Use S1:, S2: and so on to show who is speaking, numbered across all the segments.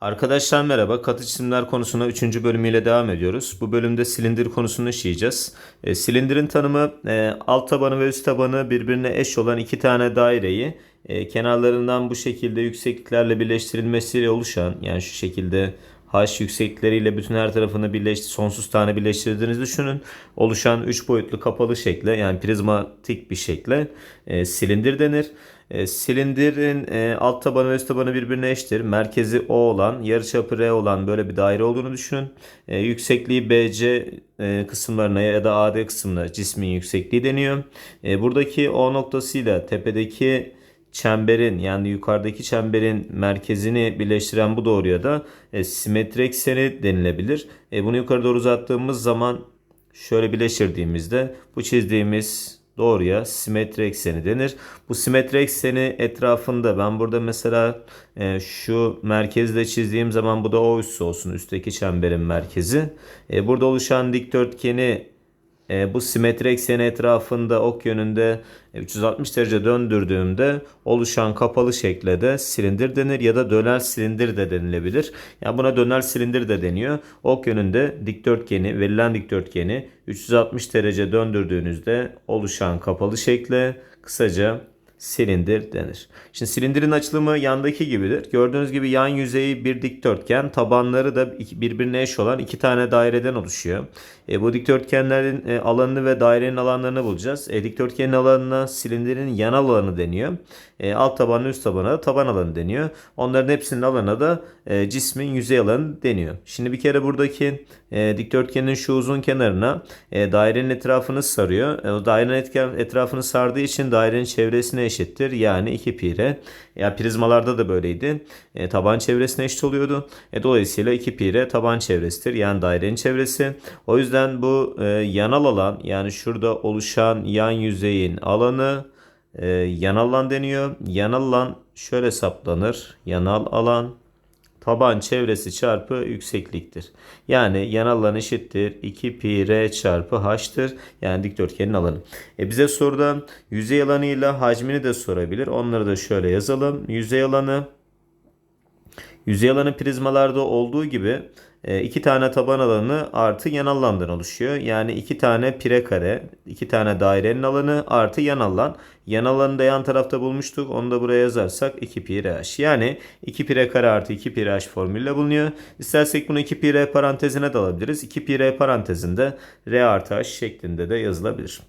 S1: Arkadaşlar merhaba. Katı cisimler konusuna 3. bölümüyle devam ediyoruz. Bu bölümde silindir konusunu işleyeceğiz. E, silindirin tanımı e, alt tabanı ve üst tabanı birbirine eş olan iki tane daireyi e, kenarlarından bu şekilde yüksekliklerle birleştirilmesiyle oluşan yani şu şekilde h yükseklikleriyle bütün her tarafını birleş sonsuz tane birleştirdiğinizi düşünün. Oluşan 3 boyutlu kapalı şekle yani prizmatik bir şekle e, silindir denir. E, silindirin e, alt tabanı ve üst tabanı birbirine eşittir. Merkezi O olan, yarıçapı R olan böyle bir daire olduğunu düşünün. E, yüksekliği BC e, kısımlarına ya da AD kısmına cismin yüksekliği deniyor. E, buradaki O noktasıyla tepedeki çemberin yani yukarıdaki çemberin merkezini birleştiren bu doğruya da e, simetri ekseni denilebilir. E, bunu yukarı doğru uzattığımız zaman şöyle birleştirdiğimizde bu çizdiğimiz doğruya simetri ekseni denir. Bu simetri ekseni etrafında ben burada mesela e, şu merkezde çizdiğim zaman bu da o üssü olsun üstteki çemberin merkezi. E, burada oluşan dikdörtgeni e, bu simetri ekseni etrafında ok yönünde 360 derece döndürdüğümde oluşan kapalı şekle de silindir denir ya da döner silindir de denilebilir. Yani buna döner silindir de deniyor. Ok yönünde dikdörtgeni, verilen dikdörtgeni 360 derece döndürdüğünüzde oluşan kapalı şekle kısaca silindir denir. Şimdi silindirin açılımı yandaki gibidir. Gördüğünüz gibi yan yüzeyi bir dikdörtgen, tabanları da birbirine eş olan iki tane daireden oluşuyor. E, bu dikdörtgenlerin e, alanını ve dairenin alanlarını bulacağız. E, dikdörtgenin alanına silindirin yanal alanı deniyor. E, alt tabanı üst tabana da taban alanı deniyor. Onların hepsinin alanına da e, cismin yüzey alanı deniyor. Şimdi bir kere buradaki e, dikdörtgenin şu uzun kenarına e, dairenin etrafını sarıyor. E, dairenin etrafını sardığı için dairenin çevresine eşittir. Yani 2 pi r. Ya prizmalarda da böyleydi. E, taban çevresine eşit oluyordu. E, dolayısıyla 2 pi r taban çevresidir. Yani dairenin çevresi. O yüzden bu e, yanal alan yani şurada oluşan yan yüzeyin alanı e, yanal alan deniyor. Yanal alan şöyle hesaplanır. Yanal alan taban çevresi çarpı yüksekliktir. Yani yanal alan eşittir 2 pi r çarpı h'tır. Yani dikdörtgenin alanı. E bize soruda yüzey alanıyla hacmini de sorabilir. Onları da şöyle yazalım. Yüzey alanı Yüzey alanı prizmalarda olduğu gibi e, iki tane taban alanı artı yanal alandan oluşuyor. Yani iki tane pire kare, iki tane dairenin alanı artı yanal alan. Yanal alanı da yan tarafta bulmuştuk. Onu da buraya yazarsak 2 pi r h. Yani 2 pi r kare artı 2 pi r h formülle bulunuyor. İstersek bunu 2 pi r parantezine de alabiliriz. 2 pi r parantezinde r artı h şeklinde de yazılabilir.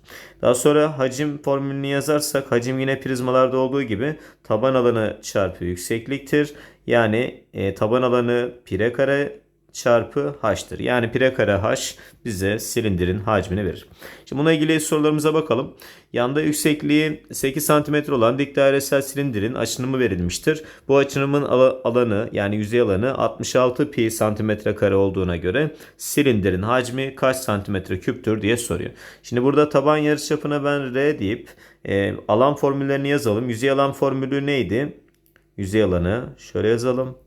S1: Daha sonra hacim formülünü yazarsak hacim yine prizmalarda olduğu gibi taban alanı çarpı yüksekliktir. Yani e, taban alanı pi kare çarpı h'tır. Yani pi kare h bize silindirin hacmini verir. Şimdi buna ilgili sorularımıza bakalım. Yanda yüksekliği 8 cm olan dik dairesel silindirin açınımı verilmiştir. Bu açınımın ala- alanı yani yüzey alanı 66 pi santimetre kare olduğuna göre silindirin hacmi kaç santimetre küptür diye soruyor. Şimdi burada taban yarıçapına ben r deyip e, alan formüllerini yazalım. Yüzey alan formülü neydi? Yüzey alanı şöyle yazalım.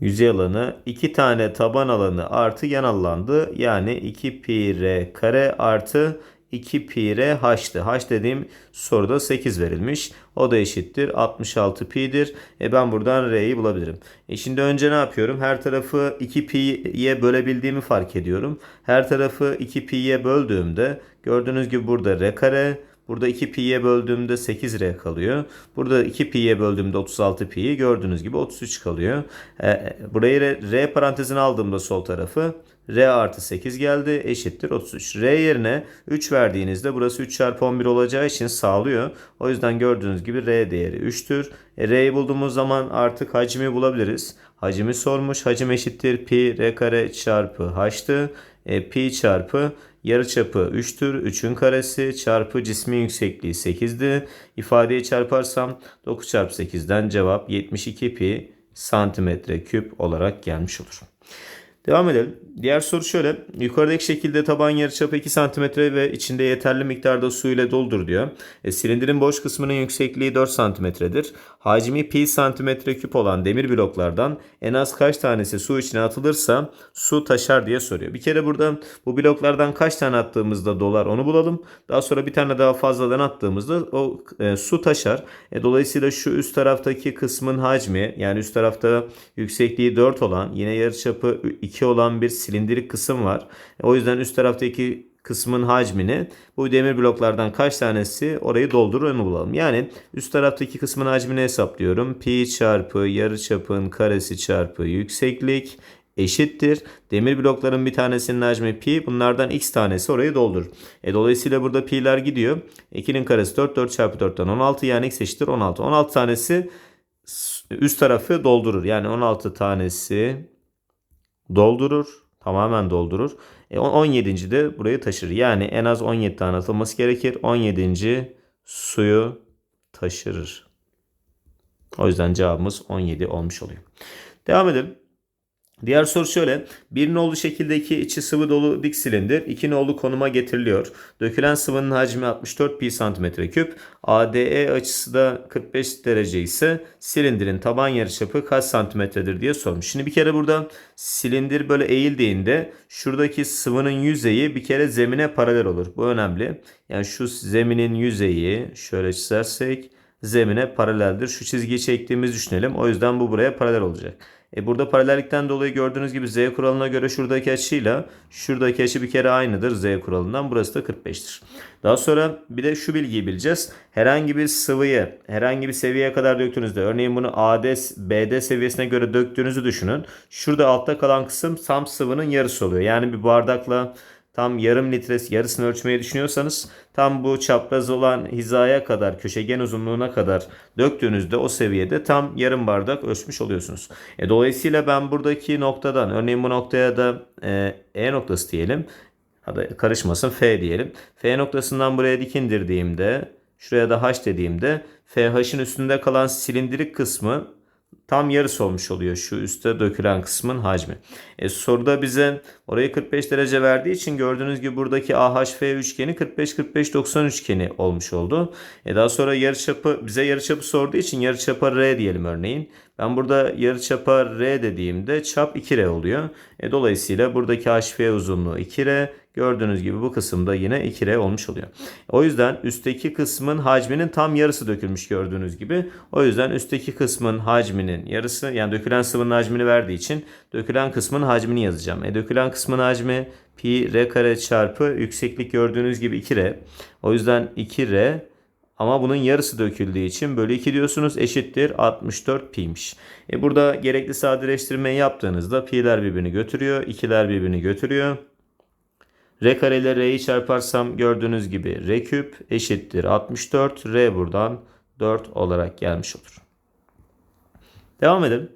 S1: Yüzey alanı 2 tane taban alanı artı yan alandı. Yani 2 pi r kare artı 2 pi r h'tı. h dediğim soruda 8 verilmiş. O da eşittir 66 pi'dir. E ben buradan r'yi bulabilirim. E şimdi önce ne yapıyorum? Her tarafı 2 pi'ye bölebildiğimi fark ediyorum. Her tarafı 2 pi'ye böldüğümde gördüğünüz gibi burada r kare Burada 2 pi'ye böldüğümde 8r kalıyor. Burada 2 pi'ye böldüğümde 36 pi'yi gördüğünüz gibi 33 kalıyor. E, burayı r, r parantezine aldığımda sol tarafı r artı 8 geldi eşittir 33. r yerine 3 verdiğinizde burası 3 çarpı 11 olacağı için sağlıyor. O yüzden gördüğünüz gibi r değeri 3'tür. E, r'yi bulduğumuz zaman artık hacmi bulabiliriz. Hacmi sormuş. Hacim eşittir pi r kare çarpı h'tı. E, pi çarpı yarıçapı 3'tür. 3'ün karesi çarpı cismin yüksekliği 8'di. İfadeyi çarparsam 9 çarpı 8'den cevap 72 pi santimetre küp olarak gelmiş olur. Devam edelim. Diğer soru şöyle. Yukarıdaki şekilde taban yarıçapı 2 cm ve içinde yeterli miktarda su ile doldur diyor. E, silindirin boş kısmının yüksekliği 4 cm'dir. Hacmi pi santimetre küp olan demir bloklardan en az kaç tanesi su içine atılırsa su taşar diye soruyor. Bir kere burada bu bloklardan kaç tane attığımızda dolar onu bulalım. Daha sonra bir tane daha fazladan attığımızda o e, su taşar. E, dolayısıyla şu üst taraftaki kısmın hacmi yani üst tarafta yüksekliği 4 olan yine yarıçapı 2 olan bir silindirik kısım var. O yüzden üst taraftaki kısmın hacmini bu demir bloklardan kaç tanesi orayı doldurur onu bulalım. Yani üst taraftaki kısmın hacmini hesaplıyorum. Pi çarpı yarıçapın karesi çarpı yükseklik eşittir. Demir blokların bir tanesinin hacmi pi. Bunlardan x tanesi orayı doldurur. E, dolayısıyla burada pi'ler gidiyor. 2'nin karesi 4. 4 çarpı 4'ten 16 yani x eşittir 16. 16 tanesi üst tarafı doldurur. Yani 16 tanesi doldurur. Tamamen doldurur. E, 17. de burayı taşır. Yani en az 17 tane atılması gerekir. 17. suyu taşırır. O yüzden cevabımız 17 olmuş oluyor. Devam edelim. Diğer soru şöyle. Bir nolu şekildeki içi sıvı dolu dik silindir iki nolu konuma getiriliyor. Dökülen sıvının hacmi 64 pi santimetre küp. ADE açısı da 45 derece ise silindirin taban yarıçapı kaç santimetredir diye sormuş. Şimdi bir kere burada silindir böyle eğildiğinde şuradaki sıvının yüzeyi bir kere zemine paralel olur. Bu önemli. Yani şu zeminin yüzeyi şöyle çizersek zemine paraleldir. Şu çizgiyi çektiğimiz düşünelim. O yüzden bu buraya paralel olacak. E burada paralellikten dolayı gördüğünüz gibi z kuralına göre şuradaki açıyla şuradaki açı bir kere aynıdır z kuralından. Burası da 45'tir. Daha sonra bir de şu bilgiyi bileceğiz. Herhangi bir sıvıyı herhangi bir seviyeye kadar döktüğünüzde örneğin bunu AD, BD seviyesine göre döktüğünüzü düşünün. Şurada altta kalan kısım tam sıvının yarısı oluyor. Yani bir bardakla tam yarım litresi yarısını ölçmeyi düşünüyorsanız tam bu çapraz olan hizaya kadar köşegen uzunluğuna kadar döktüğünüzde o seviyede tam yarım bardak ölçmüş oluyorsunuz. E, dolayısıyla ben buradaki noktadan örneğin bu noktaya da e, e noktası diyelim. Hadi karışmasın F diyelim. F noktasından buraya dik indirdiğimde şuraya da H dediğimde FH'ın üstünde kalan silindirik kısmı tam yarısı olmuş oluyor şu üstte dökülen kısmın hacmi. E, soruda bize orayı 45 derece verdiği için gördüğünüz gibi buradaki AHF üçgeni 45-45-90 üçgeni olmuş oldu. E, daha sonra yarıçapı bize yarıçapı sorduğu için yarıçapa R diyelim örneğin. Ben burada yarıçapa R dediğimde çap 2R oluyor. E, dolayısıyla buradaki HF uzunluğu 2R. Gördüğünüz gibi bu kısımda yine 2R olmuş oluyor. O yüzden üstteki kısmın hacminin tam yarısı dökülmüş gördüğünüz gibi. O yüzden üstteki kısmın hacminin yarısı yani dökülen sıvının hacmini verdiği için dökülen kısmın hacmini yazacağım. E, dökülen kısmın hacmi pi r kare çarpı yükseklik gördüğünüz gibi 2R. O yüzden 2R ama bunun yarısı döküldüğü için bölü 2 diyorsunuz eşittir 64 pi'miş. E burada gerekli sadeleştirmeyi yaptığınızda pi'ler birbirini götürüyor. 2'ler birbirini götürüyor. R kare ile R'yi çarparsam gördüğünüz gibi R küp eşittir 64. R buradan 4 olarak gelmiş olur. Devam edelim.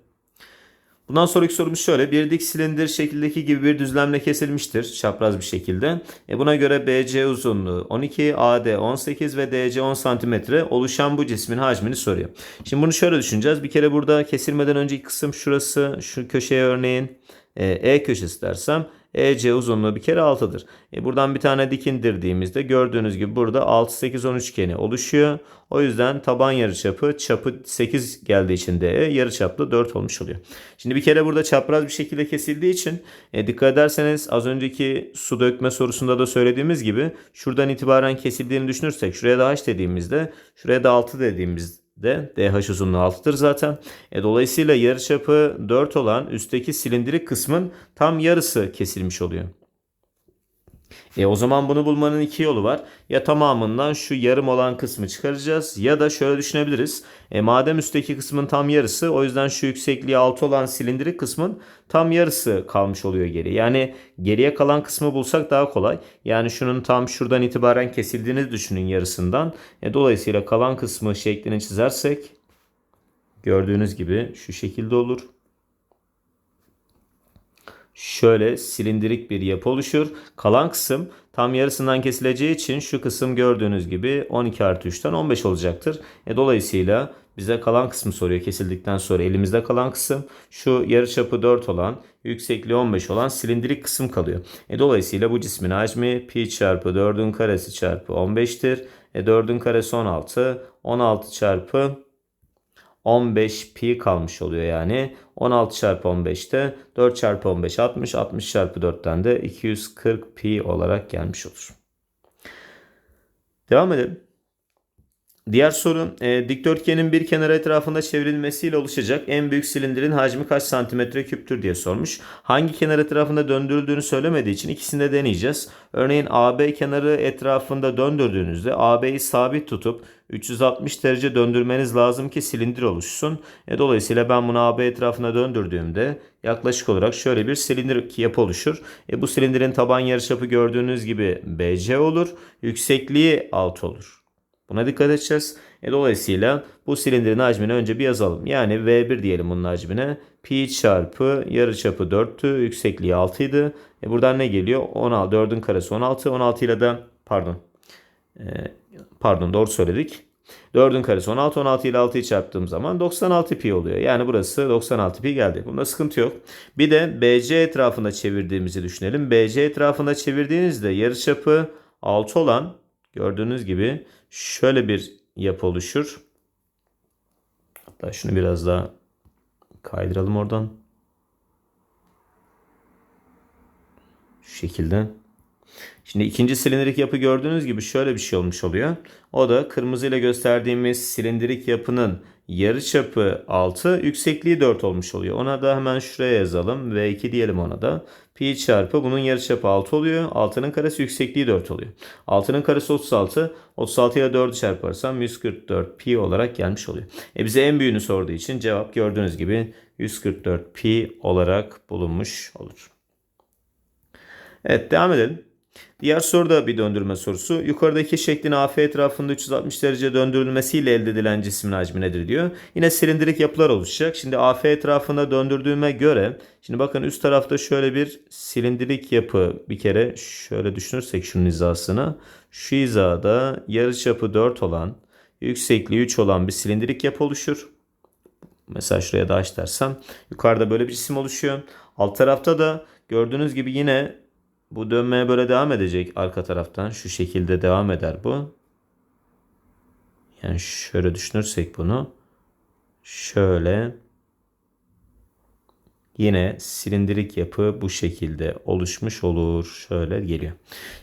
S1: Bundan sonraki sorumuz şöyle. Bir dik silindir şekildeki gibi bir düzlemle kesilmiştir. Çapraz bir şekilde. E buna göre BC uzunluğu 12, AD 18 ve DC 10 cm oluşan bu cismin hacmini soruyor. Şimdi bunu şöyle düşüneceğiz. Bir kere burada kesilmeden önceki kısım şurası. Şu köşeye örneğin E köşesi dersem EC uzunluğu bir kere 6'dır. E buradan bir tane dik indirdiğimizde gördüğünüz gibi burada 6 8 10 üçgeni oluşuyor. O yüzden taban yarıçapı çapı 8 geldiği için de yarıçaplı 4 olmuş oluyor. Şimdi bir kere burada çapraz bir şekilde kesildiği için e, dikkat ederseniz az önceki su dökme sorusunda da söylediğimiz gibi şuradan itibaren kesildiğini düşünürsek şuraya da h dediğimizde şuraya da 6 dediğimizde de DH uzunluğu 6'dır zaten. E, dolayısıyla yarıçapı 4 olan üstteki silindirik kısmın tam yarısı kesilmiş oluyor. E o zaman bunu bulmanın iki yolu var. Ya tamamından şu yarım olan kısmı çıkaracağız ya da şöyle düşünebiliriz. E madem üstteki kısmın tam yarısı o yüzden şu yüksekliği 6 olan silindirik kısmın tam yarısı kalmış oluyor geri. Yani geriye kalan kısmı bulsak daha kolay. Yani şunun tam şuradan itibaren kesildiğini düşünün yarısından. E dolayısıyla kalan kısmı şeklini çizersek gördüğünüz gibi şu şekilde olur. Şöyle silindirik bir yapı oluşur. Kalan kısım tam yarısından kesileceği için şu kısım gördüğünüz gibi 12 artı 3'ten 15 olacaktır. E, dolayısıyla bize kalan kısmı soruyor kesildikten sonra elimizde kalan kısım şu yarıçapı 4 olan yüksekliği 15 olan silindirik kısım kalıyor. E, dolayısıyla bu cismin hacmi pi çarpı 4'ün karesi çarpı 15'tir. E, 4'ün karesi 16. 16 çarpı 15 pi kalmış oluyor yani. 16 çarpı 15'te 4 çarpı 15 60. 60 çarpı 4'ten de 240 pi olarak gelmiş olur. Devam edelim. Diğer soru e, dikdörtgenin bir kenarı etrafında çevrilmesiyle oluşacak en büyük silindirin hacmi kaç santimetre küptür diye sormuş. Hangi kenar etrafında döndürüldüğünü söylemediği için ikisini de deneyeceğiz. Örneğin AB kenarı etrafında döndürdüğünüzde AB'yi sabit tutup 360 derece döndürmeniz lazım ki silindir oluşsun. E, dolayısıyla ben bunu AB etrafına döndürdüğümde yaklaşık olarak şöyle bir silindir yapı oluşur. E, bu silindirin taban yarıçapı gördüğünüz gibi BC olur. Yüksekliği 6 olur. Buna dikkat edeceğiz. E, dolayısıyla bu silindirin hacmini önce bir yazalım. Yani V1 diyelim bunun hacmine. Pi çarpı yarıçapı 4'tü. Yüksekliği 6 idi. E, buradan ne geliyor? 16. 4'ün karesi 16. 16 ile de pardon. E, pardon doğru söyledik. 4'ün karesi 16. 16 ile 6'yı çarptığım zaman 96 pi oluyor. Yani burası 96 pi geldi. Bunda sıkıntı yok. Bir de BC etrafında çevirdiğimizi düşünelim. BC etrafında çevirdiğinizde yarıçapı 6 olan gördüğünüz gibi şöyle bir yapı oluşur. Hatta şunu biraz daha kaydıralım oradan. Şu şekilde. Şimdi ikinci silindirik yapı gördüğünüz gibi şöyle bir şey olmuş oluyor. O da kırmızı ile gösterdiğimiz silindirik yapının yarıçapı 6, yüksekliği 4 olmuş oluyor. Ona da hemen şuraya yazalım. V2 diyelim ona da. Pi çarpı bunun yarıçapı 6 oluyor. 6'nın karesi yüksekliği 4 oluyor. 6'nın karesi 36. 36 ile 4'ü çarparsam 144 pi olarak gelmiş oluyor. E bize en büyüğünü sorduğu için cevap gördüğünüz gibi 144 pi olarak bulunmuş olur. Evet devam edelim. Diğer soru da bir döndürme sorusu. Yukarıdaki şeklin AF etrafında 360 derece döndürülmesiyle elde edilen cismin hacmi nedir diyor. Yine silindirik yapılar oluşacak. Şimdi AF etrafında döndürdüğüme göre şimdi bakın üst tarafta şöyle bir silindirik yapı bir kere şöyle düşünürsek şunun hizasını. Şu hizada yarıçapı 4 olan yüksekliği 3 olan bir silindirik yapı oluşur. Mesela şuraya da aç dersem yukarıda böyle bir cisim oluşuyor. Alt tarafta da gördüğünüz gibi yine bu dönmeye böyle devam edecek arka taraftan. Şu şekilde devam eder bu. Yani şöyle düşünürsek bunu. Şöyle. Yine silindirik yapı bu şekilde oluşmuş olur. Şöyle geliyor.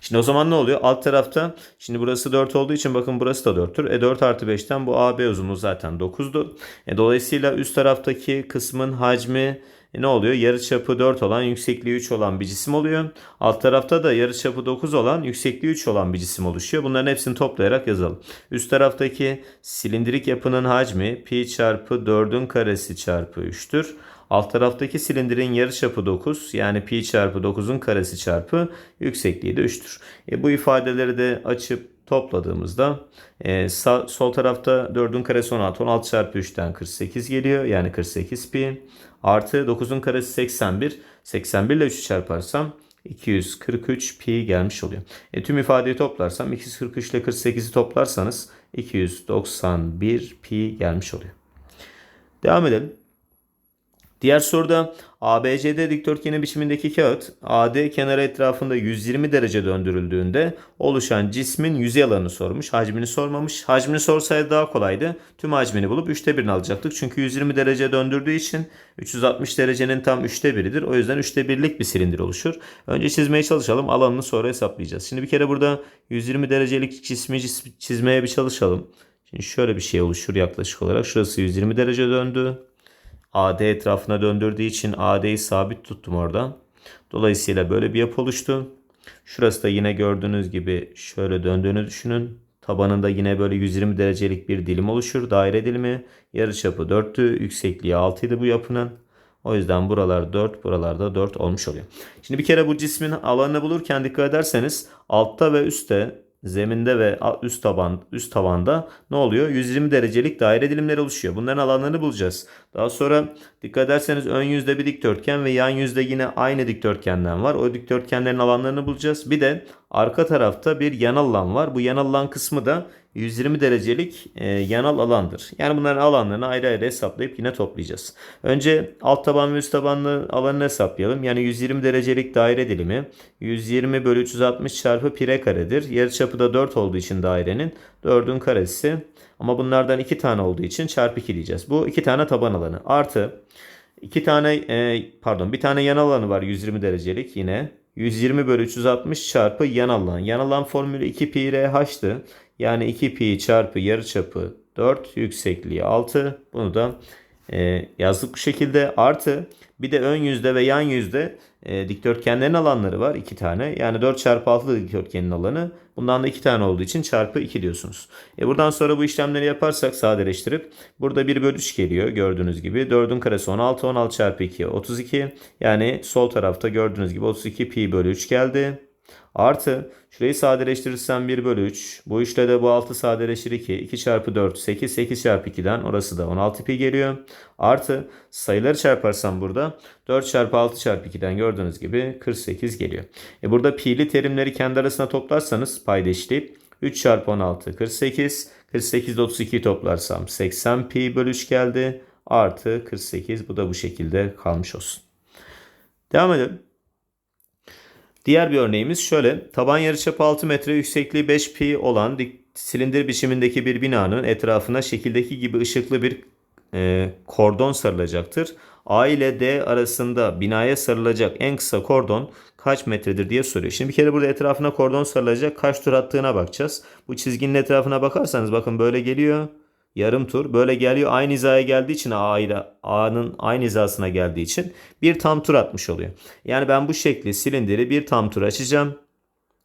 S1: Şimdi o zaman ne oluyor? Alt tarafta şimdi burası 4 olduğu için bakın burası da 4'tür. E 4 artı 5'ten bu AB uzunluğu zaten 9'du. E dolayısıyla üst taraftaki kısmın hacmi e ne oluyor? Yarıçapı 4 olan, yüksekliği 3 olan bir cisim oluyor. Alt tarafta da yarıçapı 9 olan, yüksekliği 3 olan bir cisim oluşuyor. Bunların hepsini toplayarak yazalım. Üst taraftaki silindirik yapının hacmi pi çarpı 4'ün karesi çarpı 3'tür. Alt taraftaki silindirin yarıçapı 9 yani pi çarpı 9'un karesi çarpı yüksekliği de 3'tür. E, bu ifadeleri de açıp topladığımızda e, sağ, sol tarafta 4'ün karesi 16. 16 çarpı 3'ten 48 geliyor. Yani 48 pi. Artı 9'un karesi 81. 81 ile 3'ü çarparsam 243 pi gelmiş oluyor. E, tüm ifadeyi toplarsam 243 ile 48'i toplarsanız 291 pi gelmiş oluyor. Devam edelim. Diğer soruda ABCD dikdörtgeni biçimindeki kağıt AD kenarı etrafında 120 derece döndürüldüğünde oluşan cismin yüzey alanını sormuş. Hacmini sormamış. Hacmini sorsaydı daha kolaydı. Tüm hacmini bulup 3'te 1'ini alacaktık. Çünkü 120 derece döndürdüğü için 360 derecenin tam 3'te 1'idir. O yüzden 3'te 1'lik bir silindir oluşur. Önce çizmeye çalışalım. Alanını sonra hesaplayacağız. Şimdi bir kere burada 120 derecelik cismi çizmeye bir çalışalım. Şimdi şöyle bir şey oluşur yaklaşık olarak. Şurası 120 derece döndü. AD etrafına döndürdüğü için AD'yi sabit tuttum orada. Dolayısıyla böyle bir yapı oluştu. Şurası da yine gördüğünüz gibi şöyle döndüğünü düşünün. Tabanında yine böyle 120 derecelik bir dilim oluşur. Daire dilimi. Yarıçapı 4'tü. Yüksekliği 6 idi bu yapının. O yüzden buralar 4, buralarda 4 olmuş oluyor. Şimdi bir kere bu cismin alanını bulurken dikkat ederseniz altta ve üstte zeminde ve üst taban üst tavanda ne oluyor? 120 derecelik daire dilimleri oluşuyor. Bunların alanlarını bulacağız. Daha sonra dikkat ederseniz ön yüzde bir dikdörtgen ve yan yüzde yine aynı dikdörtgenden var. O dikdörtgenlerin alanlarını bulacağız. Bir de arka tarafta bir yanal alan var. Bu yanal alan kısmı da 120 derecelik e, yanal alandır. Yani bunların alanlarını ayrı ayrı hesaplayıp yine toplayacağız. Önce alt taban ve üst tabanlı alanını hesaplayalım. Yani 120 derecelik daire dilimi 120 bölü 360 çarpı pire karedir. Yarıçapı da 4 olduğu için dairenin 4'ün karesi. Ama bunlardan 2 tane olduğu için çarpı 2 diyeceğiz. Bu 2 tane taban alanı. Artı 2 tane e, pardon bir tane yan alanı var 120 derecelik yine. 120 bölü 360 çarpı yan alan. Yan alan formülü 2 pi r h'tı. Yani 2 pi çarpı yarıçapı 4 yüksekliği 6. Bunu da e, yazdık bu şekilde. Artı bir de ön yüzde ve yan yüzde e, dikdörtgenlerin alanları var. 2 tane. Yani 4 çarpı 6 dikdörtgenin alanı. Bundan da 2 tane olduğu için çarpı 2 diyorsunuz. E buradan sonra bu işlemleri yaparsak sadeleştirip burada 1 bölü 3 geliyor gördüğünüz gibi. 4'ün karesi 16. 16 çarpı 2 32. Yani sol tarafta gördüğünüz gibi 32 pi bölü 3 geldi. Artı şurayı sadeleştirirsem 1 bölü 3. Bu üçle de bu 6 sadeleşir 2. 2 çarpı 4 8. 8 çarpı 2'den orası da 16 pi geliyor. Artı sayıları çarparsam burada 4 çarpı 6 çarpı 2'den gördüğünüz gibi 48 geliyor. E burada pi'li terimleri kendi arasına toplarsanız payda eşleyip 3 çarpı 16 48. 48 ile 32'yi toplarsam 80 pi bölü 3 geldi. Artı 48 bu da bu şekilde kalmış olsun. Devam edelim. Diğer bir örneğimiz şöyle. Taban yarıçapı 6 metre, yüksekliği 5 pi olan dik, silindir biçimindeki bir binanın etrafına şekildeki gibi ışıklı bir e, kordon sarılacaktır. A ile D arasında binaya sarılacak en kısa kordon kaç metredir diye soruyor. Şimdi bir kere burada etrafına kordon sarılacak kaç tur attığına bakacağız. Bu çizginin etrafına bakarsanız bakın böyle geliyor. Yarım tur böyle geliyor. Aynı hizaya geldiği için A ile A'nın aynı hizasına geldiği için bir tam tur atmış oluyor. Yani ben bu şekli silindiri bir tam tur açacağım.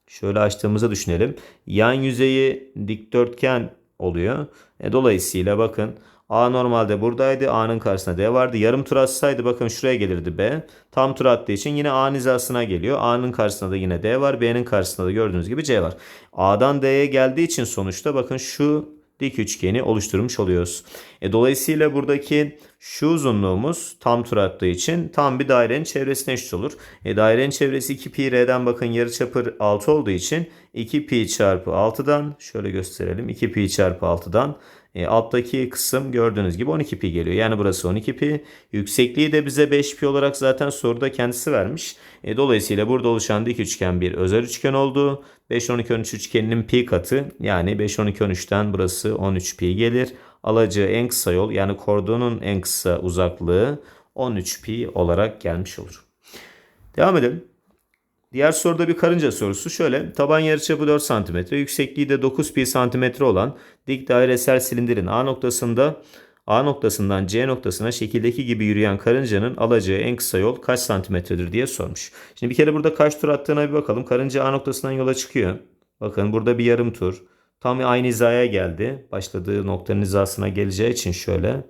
S1: Şöyle açtığımızı düşünelim. Yan yüzeyi dikdörtgen oluyor. E, dolayısıyla bakın A normalde buradaydı. A'nın karşısında D vardı. Yarım tur atsaydı bakın şuraya gelirdi B. Tam tur attığı için yine A hizasına geliyor. A'nın karşısında da yine D var. B'nin karşısında da gördüğünüz gibi C var. A'dan D'ye geldiği için sonuçta bakın şu dik üçgeni oluşturmuş oluyoruz. E, dolayısıyla buradaki şu uzunluğumuz tam tur attığı için tam bir dairenin çevresine eşit olur. E, dairenin çevresi 2 pi r'den bakın yarıçapı 6 olduğu için 2 pi çarpı 6'dan şöyle gösterelim. 2 pi çarpı 6'dan e, alttaki kısım gördüğünüz gibi 12 pi geliyor. Yani burası 12 pi. Yüksekliği de bize 5 pi olarak zaten soruda kendisi vermiş. E, dolayısıyla burada oluşan dik üçgen bir özel üçgen oldu. 5 12 13 üçgeninin pi katı yani 5 12 13'ten burası 13 pi gelir. Alacağı en kısa yol yani kordonun en kısa uzaklığı 13 pi olarak gelmiş olur. Devam edelim. Diğer soruda bir karınca sorusu şöyle. Taban yarıçapı 4 cm, yüksekliği de 9 pi cm olan dik dairesel silindirin A noktasında A noktasından C noktasına şekildeki gibi yürüyen karıncanın alacağı en kısa yol kaç santimetredir diye sormuş. Şimdi bir kere burada kaç tur attığına bir bakalım. Karınca A noktasından yola çıkıyor. Bakın burada bir yarım tur. Tam aynı hizaya geldi. Başladığı noktanın hizasına geleceği için şöyle.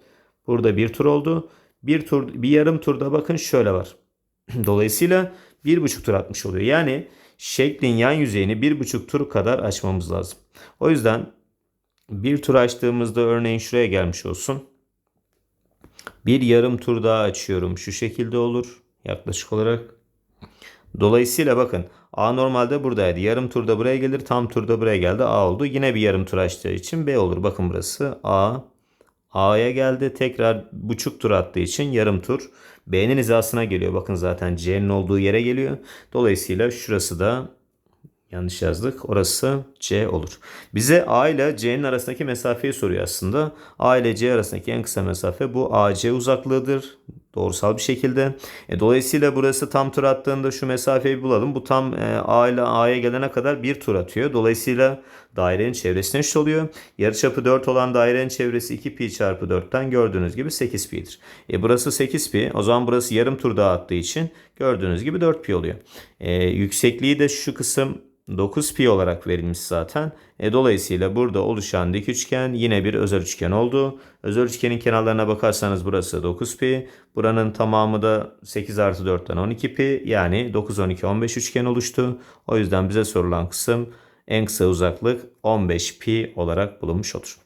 S1: Burada bir tur oldu. Bir tur, bir yarım turda bakın şöyle var. Dolayısıyla bir buçuk tur atmış oluyor. Yani şeklin yan yüzeyini bir buçuk tur kadar açmamız lazım. O yüzden bir tur açtığımızda örneğin şuraya gelmiş olsun. Bir yarım tur daha açıyorum. Şu şekilde olur yaklaşık olarak. Dolayısıyla bakın A normalde buradaydı. Yarım turda buraya gelir. Tam turda buraya geldi. A oldu. Yine bir yarım tur açtığı için B olur. Bakın burası A. A'ya geldi. Tekrar buçuk tur attığı için yarım tur. B'nin hizasına geliyor. Bakın zaten C'nin olduğu yere geliyor. Dolayısıyla şurası da yanlış yazdık. Orası C olur. Bize A ile C'nin arasındaki mesafeyi soruyor aslında. A ile C arasındaki en kısa mesafe bu AC uzaklığıdır. Doğrusal bir şekilde. E, dolayısıyla burası tam tur attığında şu mesafeyi bulalım. Bu tam e, A ile A'ya gelene kadar bir tur atıyor. Dolayısıyla dairenin çevresine eşit oluyor. Yarıçapı 4 olan dairenin çevresi 2 pi çarpı 4'ten gördüğünüz gibi 8 pi'dir. E, burası 8 pi. O zaman burası yarım tur daha attığı için gördüğünüz gibi 4 pi oluyor. E, yüksekliği de şu kısım 9 pi olarak verilmiş zaten. E, dolayısıyla burada oluşan dik üçgen yine bir özel üçgen oldu. Özel üçgenin kenarlarına bakarsanız burası 9 pi. Buranın tamamı da 8 artı 4'ten 12 pi. Yani 9, 12, 15 üçgen oluştu. O yüzden bize sorulan kısım En kısa uzaklık 15 pi olarak bulunmuş olur.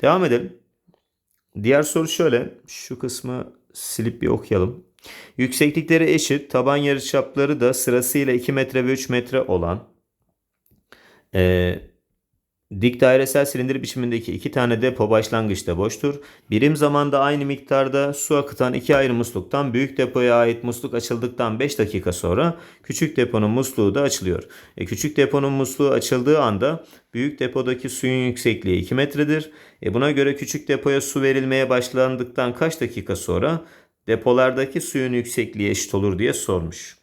S1: Devam edelim. Diğer soru şöyle. Şu kısmı silip bir okuyalım. Yükseklikleri eşit, taban yarıçapları da sırasıyla 2 metre ve 3 metre olan e, dik dairesel silindir biçimindeki iki tane depo başlangıçta boştur. Birim zamanda aynı miktarda su akıtan iki ayrı musluktan büyük depoya ait musluk açıldıktan 5 dakika sonra küçük deponun musluğu da açılıyor. E, küçük deponun musluğu açıldığı anda büyük depodaki suyun yüksekliği 2 metredir. E, buna göre küçük depoya su verilmeye başlandıktan kaç dakika sonra depolardaki suyun yüksekliği eşit olur diye sormuş.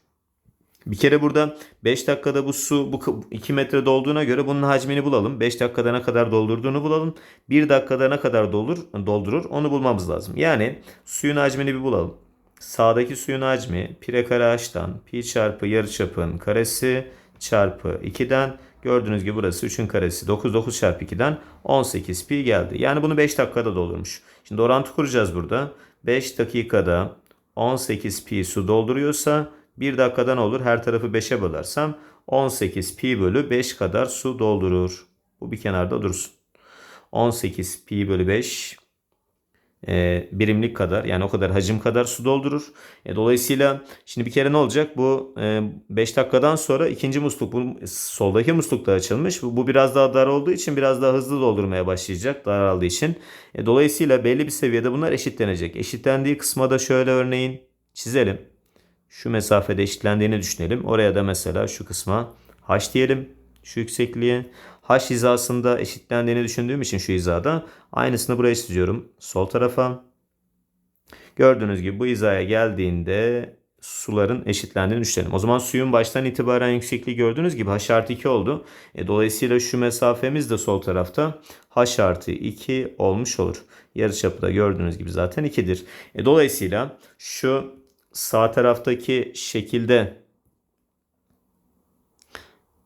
S1: Bir kere burada 5 dakikada bu su bu 2 metre dolduğuna göre bunun hacmini bulalım. 5 dakikada ne kadar doldurduğunu bulalım. 1 dakikada ne kadar dolur, doldurur onu bulmamız lazım. Yani suyun hacmini bir bulalım. Sağdaki suyun hacmi pi kare h'tan pi çarpı yarıçapın karesi çarpı 2'den gördüğünüz gibi burası 3'ün karesi 9 9 çarpı 2'den 18 pi geldi. Yani bunu 5 dakikada doldurmuş. Şimdi orantı kuracağız burada. 5 dakikada 18 pi su dolduruyorsa 1 dakikada ne olur? Her tarafı 5'e bölersem 18 pi bölü 5 kadar su doldurur. Bu bir kenarda dursun. 18 pi bölü 5 e, birimlik kadar yani o kadar hacim kadar su doldurur. E, dolayısıyla şimdi bir kere ne olacak? Bu 5 e, dakikadan sonra ikinci musluk bu soldaki musluk da açılmış. Bu, bu biraz daha dar olduğu için biraz daha hızlı doldurmaya başlayacak daraldığı için. E, dolayısıyla belli bir seviyede bunlar eşitlenecek. Eşitlendiği kısma da şöyle örneğin çizelim. Şu mesafede eşitlendiğini düşünelim. Oraya da mesela şu kısma h diyelim. Şu yüksekliğe. H hizasında eşitlendiğini düşündüğüm için şu hizada aynısını buraya çiziyorum. Sol tarafa. Gördüğünüz gibi bu hizaya geldiğinde suların eşitlendiğini düşünelim. O zaman suyun baştan itibaren yüksekliği gördüğünüz gibi h artı 2 oldu. E, dolayısıyla şu mesafemiz de sol tarafta h artı 2 olmuş olur. Yarıçapı da gördüğünüz gibi zaten 2'dir. E, dolayısıyla şu sağ taraftaki şekilde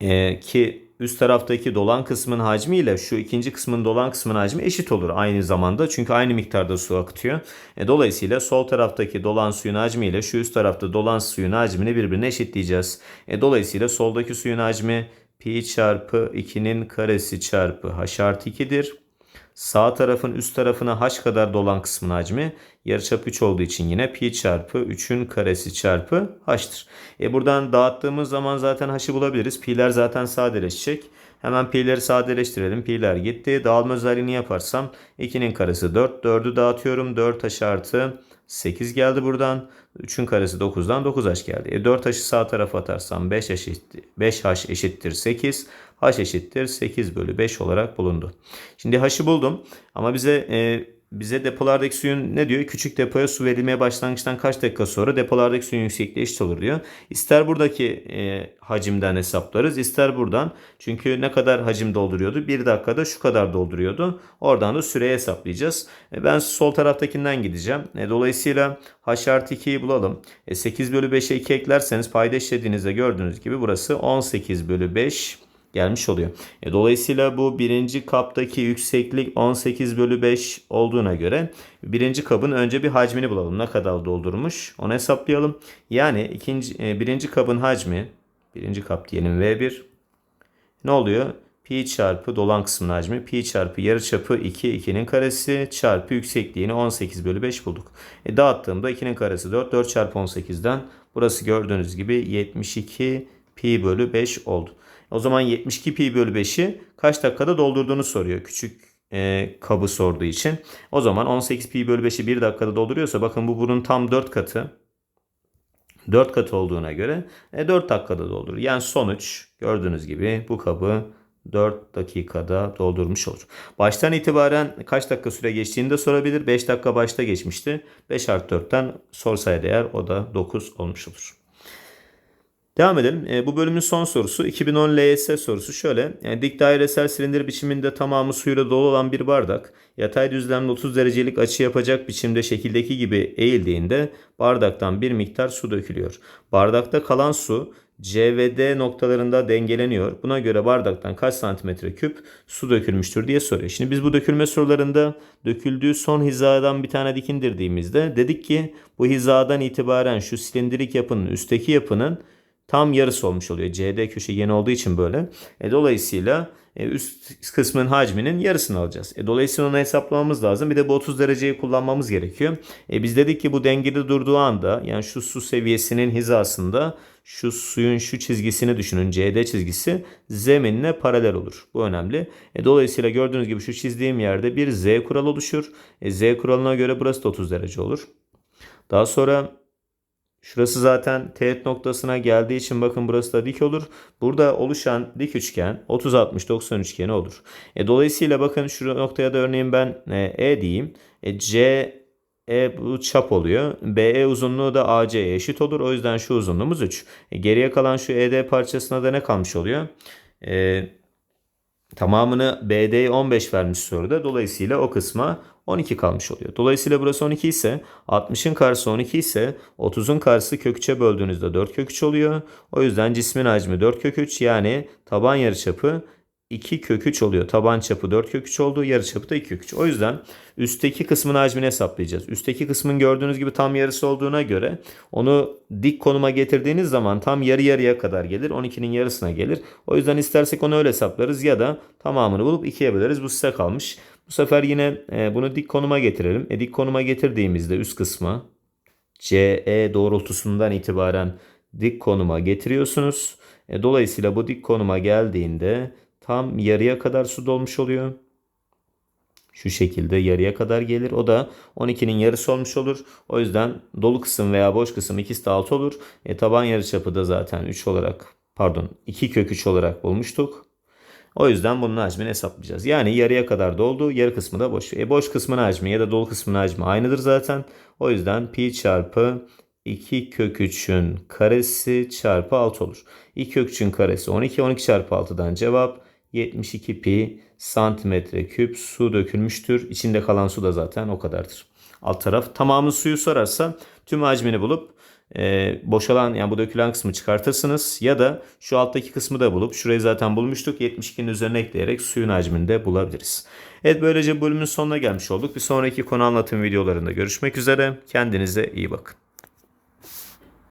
S1: e, ki üst taraftaki dolan kısmın hacmi ile şu ikinci kısmın dolan kısmın hacmi eşit olur aynı zamanda. Çünkü aynı miktarda su akıtıyor. E, dolayısıyla sol taraftaki dolan suyun hacmi ile şu üst tarafta dolan suyun hacmini birbirine eşitleyeceğiz. E, dolayısıyla soldaki suyun hacmi pi çarpı 2'nin karesi çarpı h artı 2'dir. Sağ tarafın üst tarafına h kadar dolan kısmın hacmi yarıçap 3 olduğu için yine pi çarpı 3'ün karesi çarpı h'tır. E buradan dağıttığımız zaman zaten h'ı bulabiliriz. Pi'ler zaten sadeleşecek. Hemen pi'leri sadeleştirelim. Pi'ler gitti. Dağılma özelliğini yaparsam 2'nin karesi 4. 4'ü dağıtıyorum. 4 h artı 8 geldi buradan. 3'ün karesi 9'dan 9h geldi. E 4h'ı sağ tarafa atarsam 5h eşittir, 5h eşittir 8. h eşittir 8 bölü 5 olarak bulundu. Şimdi h'ı buldum ama bize e, bize depolardaki suyun ne diyor? Küçük depoya su verilmeye başlangıçtan kaç dakika sonra depolardaki suyun yüksekliği eşit olur diyor. İster buradaki e, hacimden hesaplarız ister buradan. Çünkü ne kadar hacim dolduruyordu? Bir dakikada şu kadar dolduruyordu. Oradan da süreyi hesaplayacağız. E, ben sol taraftakinden gideceğim. E, dolayısıyla h artı 2'yi bulalım. E, 8 bölü 5'e 2 eklerseniz payda işlediğinizde gördüğünüz gibi burası 18 bölü 5 gelmiş oluyor. E, dolayısıyla bu birinci kaptaki yükseklik 18 bölü 5 olduğuna göre birinci kabın önce bir hacmini bulalım. Ne kadar doldurmuş onu hesaplayalım. Yani ikinci, e, birinci kabın hacmi birinci kap diyelim V1 ne oluyor? Pi çarpı dolan kısmın hacmi pi çarpı yarı çapı 2 2'nin karesi çarpı yüksekliğini 18 bölü 5 bulduk. E, dağıttığımda 2'nin karesi 4 4 çarpı 18'den burası gördüğünüz gibi 72 pi bölü 5 oldu. O zaman 72 pi bölü 5'i kaç dakikada doldurduğunu soruyor. Küçük e, kabı sorduğu için. O zaman 18 pi bölü 5'i 1 dakikada dolduruyorsa bakın bu bunun tam 4 katı. 4 katı olduğuna göre e, 4 dakikada doldurur. Yani sonuç gördüğünüz gibi bu kabı 4 dakikada doldurmuş olur. Baştan itibaren kaç dakika süre geçtiğini de sorabilir. 5 dakika başta geçmişti. 5 artı 4'ten sorsaydı eğer o da 9 olmuş olur. Devam edelim. E, bu bölümün son sorusu 2010 LYS sorusu şöyle. Yani dik dairesel silindir biçiminde tamamı suyla dolu olan bir bardak yatay düzlemde 30 derecelik açı yapacak biçimde şekildeki gibi eğildiğinde bardaktan bir miktar su dökülüyor. Bardakta kalan su C ve D noktalarında dengeleniyor. Buna göre bardaktan kaç santimetre küp su dökülmüştür diye soruyor. Şimdi biz bu dökülme sorularında döküldüğü son hizadan bir tane dik indirdiğimizde dedik ki bu hizadan itibaren şu silindirik yapının üstteki yapının tam yarısı olmuş oluyor. CD köşe yeni olduğu için böyle. E, dolayısıyla e, üst kısmın hacminin yarısını alacağız. E, dolayısıyla onu hesaplamamız lazım. Bir de bu 30 dereceyi kullanmamız gerekiyor. E, biz dedik ki bu dengede durduğu anda yani şu su seviyesinin hizasında şu suyun şu çizgisini düşünün. CD çizgisi zeminine paralel olur. Bu önemli. E, dolayısıyla gördüğünüz gibi şu çizdiğim yerde bir Z kuralı oluşur. E, Z kuralına göre burası da 30 derece olur. Daha sonra Şurası zaten teğet noktasına geldiği için bakın burası da dik olur. Burada oluşan dik üçgen 30-60-90 üçgeni olur. E, dolayısıyla bakın şu noktaya da örneğin ben e, E diyeyim. E, C E bu çap oluyor. BE uzunluğu da AC'ye eşit olur. O yüzden şu uzunluğumuz 3. E, geriye kalan şu ED parçasına da ne kalmış oluyor? E, tamamını BD'ye 15 vermiş soruda. Dolayısıyla o kısma 12 kalmış oluyor. Dolayısıyla burası 12 ise 60'ın karşısı 12 ise 30'un karşısı kök 3'e böldüğünüzde 4 kök 3 oluyor. O yüzden cismin hacmi 4 kök 3 yani taban yarıçapı 2 kök 3 oluyor. Taban çapı 4 kök 3 oldu. Yarıçapı da 2 kök 3. O yüzden üstteki kısmın hacmini hesaplayacağız. Üstteki kısmın gördüğünüz gibi tam yarısı olduğuna göre onu dik konuma getirdiğiniz zaman tam yarı yarıya kadar gelir. 12'nin yarısına gelir. O yüzden istersek onu öyle hesaplarız ya da tamamını bulup 2'ye böleriz. Bu size kalmış. Bu sefer yine e, bunu dik konuma getirelim. E, dik konuma getirdiğimizde üst kısmı CE doğrultusundan itibaren dik konuma getiriyorsunuz. E, dolayısıyla bu dik konuma geldiğinde tam yarıya kadar su dolmuş oluyor. Şu şekilde yarıya kadar gelir. O da 12'nin yarısı olmuş olur. O yüzden dolu kısım veya boş kısım ikisi de 6 olur. E, taban yarıçapı da zaten 3 olarak pardon 2 kök 3 olarak bulmuştuk. O yüzden bunun hacmini hesaplayacağız. Yani yarıya kadar doldu, yarı kısmı da boş. E boş kısmın hacmi ya da dolu kısmın hacmi aynıdır zaten. O yüzden pi çarpı 2 kök 3'ün karesi çarpı 6 olur. 2 kök 3'ün karesi 12, 12 çarpı 6'dan cevap 72 pi santimetre küp su dökülmüştür. İçinde kalan su da zaten o kadardır. Alt taraf tamamı suyu sorarsa tüm hacmini bulup e, boşalan yani bu dökülen kısmı çıkartırsınız ya da şu alttaki kısmı da bulup şurayı zaten bulmuştuk 72'nin üzerine ekleyerek suyun hacmini de bulabiliriz. Evet böylece bölümün sonuna gelmiş olduk. Bir sonraki konu anlatım videolarında görüşmek üzere. Kendinize iyi bakın.